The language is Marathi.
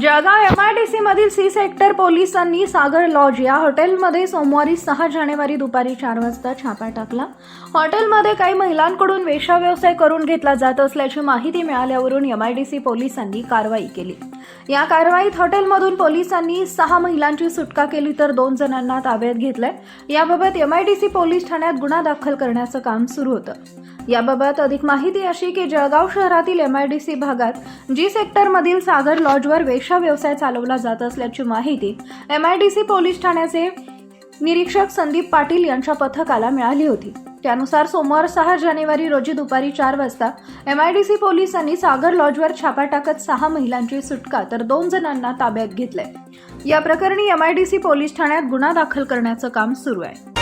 जळगाव एमआयडीसी मधील सी सेक्टर पोलिसांनी सागर लॉज या हॉटेलमध्ये सोमवारी सहा जानेवारी दुपारी चार वाजता छापा टाकला. हॉटेलमध्ये काही महिलांकडून वेशाव्यवसाय करून घेतला जात असल्याची माहिती मिळाल्यावरून एमआयडीसी पोलिसांनी कारवाई केली. या कारवाईत हॉटेलमधून पोलिसांनी सहा महिलांची सुटका केली तर दोन जणांना ताब्यात घेतलंय. याबाबत एमआयडीसी पोलीस ठाण्यात गुन्हा दाखल करण्याचं काम सुरू होतं. याबाबत अधिक माहिती अशी की जळगाव शहरातील एमआयडीसी भागात जी सेक्टरमधील सागर लॉजवर वेश रिक्षा व्यवसाय चालवला जात असल्याची माहिती M I D C police ठाण्याचे निरीक्षक संदीप पाटील यांच्या पथकाला मिळाली होती. त्यानुसार सोमवार सहा जानेवारी रोजी दुपारी चार वाजता एम आय डी सी पोलिसांनी सागर लॉजवर छापा टाकत सहा महिलांची सुटका तर दोन जणांना ताब्यात घेतलंय. या प्रकरणी M I D C police ठाण्यात गुन्हा दाखल करण्याचं काम सुरू आहे.